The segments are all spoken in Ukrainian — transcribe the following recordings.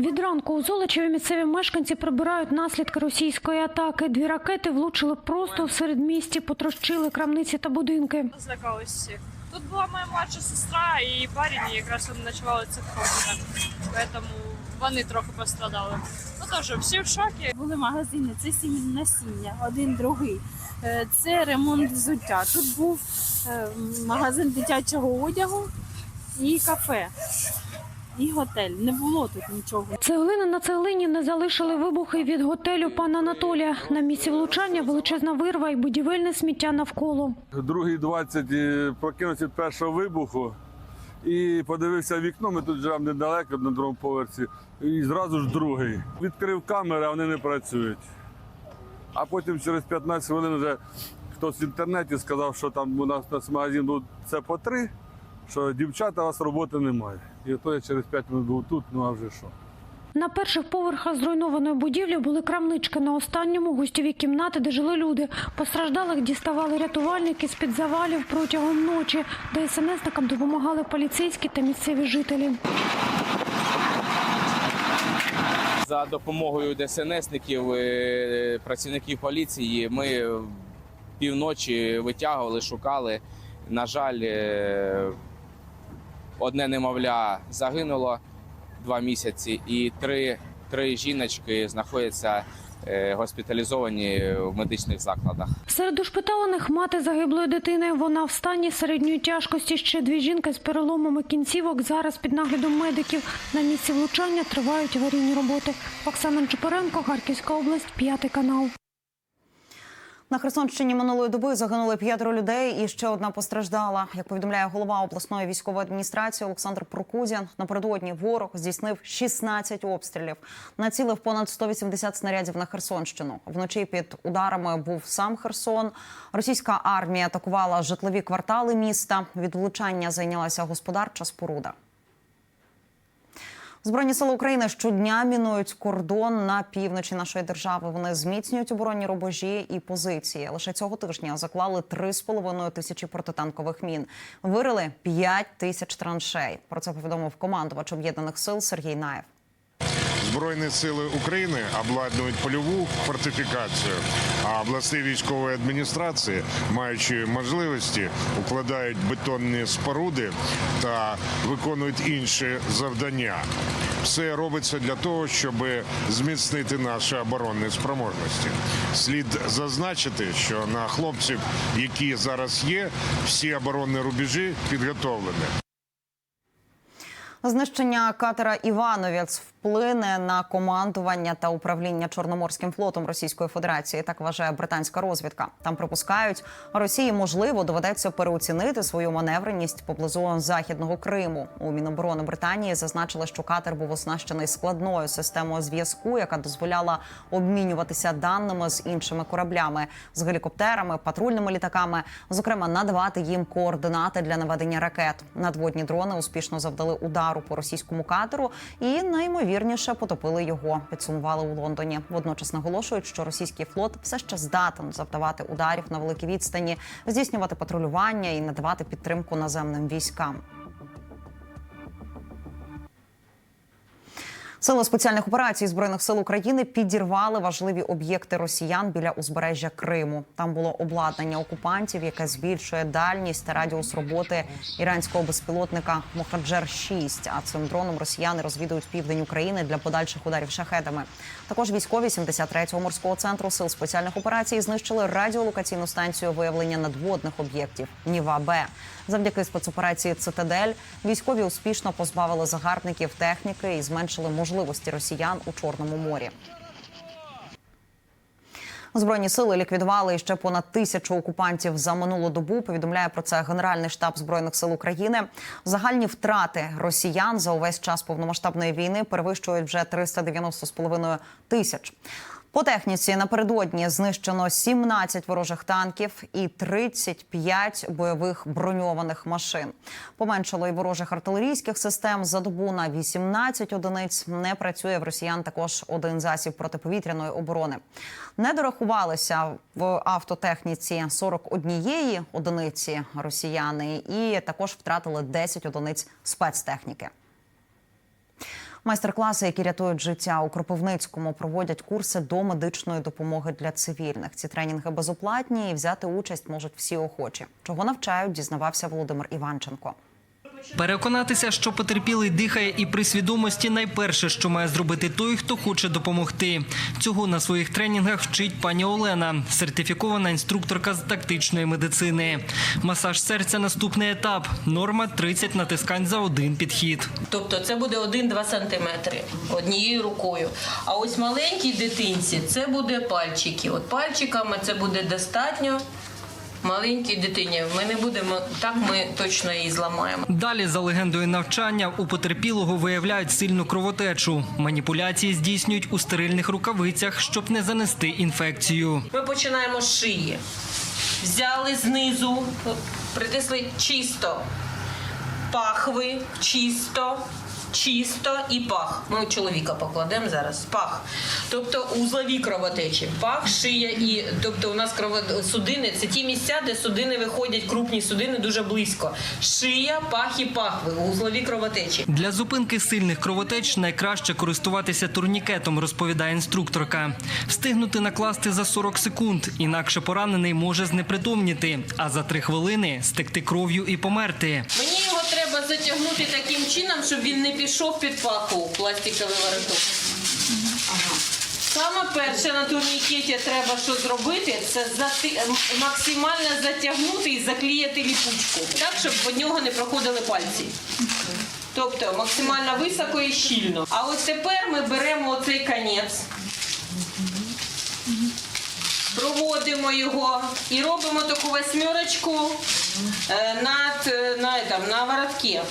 Від ранку у Золочеві місцеві мешканці прибирають наслідки російської атаки. Дві ракети влучили просто в середмісті, потрощили крамниці та будинки. злякались. Тут була моя младша сестра і парень, і якраз вони ночували це в тому вони трохи пострадали. Ну теж всі в шокі. Були магазини, це сім'ї насіння, один другий. Е, Це ремонт взуття. Тут був е, магазин дитячого одягу і кафе, і готель. Не було тут нічого. Цеглини на цеглині не залишили вибухи від готелю пана Анатолія. На місці влучання величезна вирва і будівельне сміття навколо. Другий 20 прокинувся від першого вибуху і подивився вікно. Ми тут живемо недалеко на другому поверсі. І зразу ж другий. Відкрив камери, а вони не працюють. А потім через 15 хвилин вже хтось в інтернеті сказав, що там у нас, у нас магазин був це по три, що дівчата у вас роботи немає. І то я через 5 минут був тут, ну а вже що. На перших поверхах зруйнованої будівлі були крамнички. На останньому гостєві кімнати, де жили люди. Постраждалих діставали рятувальники з під завалів протягом ночі. ДСНСникам допомагали поліцейські та місцеві жителі. За допомогою ДСНСників, е, працівників поліції, ми півночі витягували, шукали. На жаль, е, одне немовля загинуло два місяці, і три, три жіночки знаходяться е, госпіталізовані в медичних закладах. Серед ушпиталених мати загиблої дитини. Вона в стані середньої тяжкості. Ще дві жінки з переломами кінцівок. Зараз під наглядом медиків. На місці влучання тривають аварійні роботи. Оксана Чепуренко, Харківська область, п'ятий канал. На Херсонщині минулої доби загинули п'ятеро людей і ще одна постраждала. Як повідомляє голова обласної військової адміністрації Олександр Прокузян, напередодні ворог здійснив 16 обстрілів, націлив понад 180 снарядів на Херсонщину. Вночі під ударами був сам Херсон. Російська армія атакувала житлові квартали міста. Від влучання зайнялася господарча споруда. Збройні сили України щодня мінують кордон на півночі нашої держави. Вони зміцнюють оборонні рубежі і позиції. Лише цього тижня заклали 3,5 тисячі протитанкових мін. Вирили 5 тисяч траншей. Про це повідомив командувач об'єднаних сил Сергій Наєв. Збройні сили України обладнують польову фортифікацію, а обласні військові адміністрації, маючи можливості, укладають бетонні споруди та виконують інші завдання. Все робиться для того, щоб зміцнити наші оборонні спроможності. Слід зазначити, що на хлопців, які зараз є, всі оборонні рубежі підготовлені. Знищення катера Івановець вплине на командування та управління Чорноморським флотом Російської Федерації. Так вважає британська розвідка. Там припускають, Росії можливо доведеться переоцінити свою маневреність поблизу західного Криму. У Міноборони Британії зазначили, що катер був оснащений складною системою зв'язку, яка дозволяла обмінюватися даними з іншими кораблями, з гелікоптерами, патрульними літаками, зокрема надавати їм координати для наведення ракет. Надводні дрони успішно завдали удару по російському катеру і наймовірніше потопили його. Підсумували у Лондоні. Водночас наголошують, що російський флот все ще здатен завдавати ударів на великій відстані, здійснювати патрулювання і надавати підтримку наземним військам. Сили спеціальних операцій збройних сил України підірвали важливі об'єкти росіян біля узбережжя Криму. Там було обладнання окупантів, яке збільшує дальність та радіус роботи іранського безпілотника Мохаджер 6 А цим дроном росіяни розвідують південь України для подальших ударів шахедами. Також військові 73-го морського центру сил спеціальних операцій знищили радіолокаційну станцію виявлення надводних об'єктів Ніва Б. Завдяки спецоперації Цитадель військові успішно позбавили загарбників техніки і зменшили можливості росіян у Чорному морі. Збройні сили ліквідували ще понад тисячу окупантів за минулу добу. Повідомляє про це Генеральний штаб збройних сил України. Загальні втрати росіян за увесь час повномасштабної війни перевищують вже 390,5 тисяч. По техніці напередодні знищено 17 ворожих танків і 35 бойових броньованих машин. Поменшало й ворожих артилерійських систем за добу на 18 одиниць. Не працює в росіян також один засіб протиповітряної оборони. Не дорахувалися в автотехніці 41 одиниці росіяни, і також втратили 10 одиниць спецтехніки. Майстер-класи, які рятують життя у Кропивницькому, проводять курси до медичної допомоги для цивільних. Ці тренінги безоплатні і взяти участь можуть всі охочі. Чого навчають, дізнавався Володимир Іванченко. Переконатися, що потерпілий дихає і при свідомості найперше, що має зробити той, хто хоче допомогти. Цього на своїх тренінгах вчить пані Олена, сертифікована інструкторка з тактичної медицини. Масаж серця наступний етап. Норма 30 натискань за один підхід. Тобто це буде 1-2 сантиметри однією рукою. А ось маленькій дитинці це буде пальчики. От пальчиками це буде достатньо. Маленькій дитині ми не будемо так, ми точно її зламаємо. Далі, за легендою навчання, у потерпілого виявляють сильну кровотечу. Маніпуляції здійснюють у стерильних рукавицях, щоб не занести інфекцію. Ми починаємо з шиї. Взяли знизу, притисли чисто. Пахви, чисто, чисто і пах. Ми чоловіка покладемо зараз. Пах. Тобто узлові кровотечі. Пах, шия і тобто у нас судини це ті місця, де судини виходять, крупні судини дуже близько. Шия, пах і пахви, узлові кровотечі. Для зупинки сильних кровотеч найкраще користуватися турнікетом, розповідає інструкторка. Встигнути накласти за 40 секунд, інакше поранений може знепритомніти, а за 3 хвилини стекти кров'ю і померти. Мені його треба затягнути таким чином, щоб він не пішов під паху пластиковий вороток. Саме перше на турнікеті треба що зробити, це зати... максимально затягнути і заклеїти ліпучку, так, щоб від нього не проходили пальці. Тобто максимально високо і щільно. А от тепер ми беремо оцей конець, проводимо його і робимо таку восьмерочку е, над, е, на, на воротке.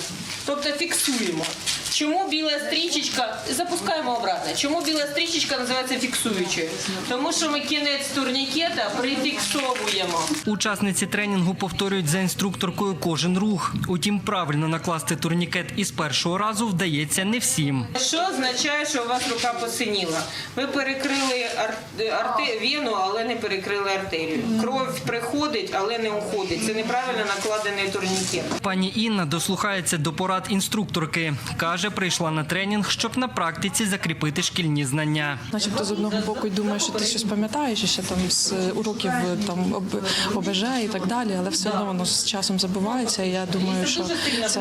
Тобто фіксуємо. Чому біла стрічечка, запускаємо обратно. Чому біла стрічечка називається фіксуючою? Тому що ми кінець турнікета прифіксовуємо. Учасниці тренінгу повторюють за інструкторкою кожен рух. Утім, правильно накласти турнікет із першого разу вдається не всім. Що означає, що у вас рука посиніла? Ви перекрили ар... арте... вену, але не перекрили артерію. Кров приходить, але не уходить. Це неправильно накладений турнікет. Пані Інна дослухається до порад інструкторки. Каже, прийшла на тренінг, щоб на практиці закріпити шкільні знання. Начебто з одного боку й думаєш, що ти щось пам'ятаєш ще там з уроків там об- ОБЖ і так далі, але все одно воно з часом забувається. І я думаю, що це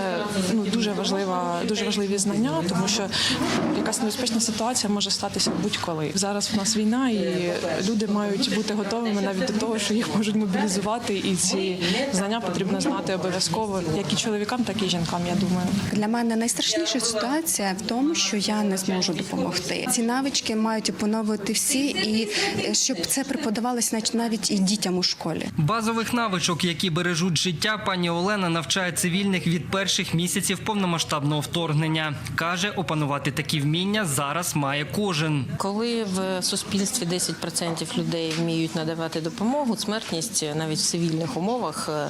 ну дуже важлива, дуже важливі знання, тому що якась небезпечна ситуація може статися будь-коли. Зараз в нас війна, і люди мають бути готовими навіть до того, що їх можуть мобілізувати, і ці знання потрібно знати обов'язково, як і чоловікам, так і жінкам. Я думаю. Для мене найстрашніша ситуація в тому, що я не зможу допомогти. Ці навички мають опановувати всі, і е, щоб це преподавалось навіть- і дітям у школі. Базових навичок, які бережуть життя, пані Олена навчає цивільних від перших місяців повномасштабного вторгнення. Каже, опанувати такі вміння зараз має кожен. Коли в суспільстві 10% людей вміють надавати допомогу, смертність навіть в цивільних умовах, е,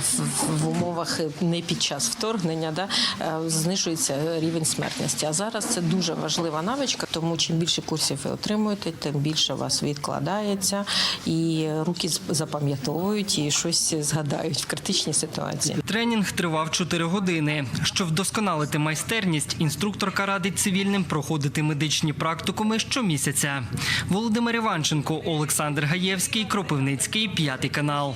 в, в умовах не під час вторгнення, да, е, знижується рівень смертності. А зараз це дуже важлива навичка, тому чим більше курсів ви отримуєте, тим більше вас відкладається, і руки запам'ятовують і щось згадають в критичній ситуації. Тренінг тривав 4 години. Щоб вдосконалити майстерність, інструкторка радить цивільним проходити медичні практикуми щомісяця. Володимир Іванченко, Олександр Гаєвський, Кропивницький, п'ятий канал.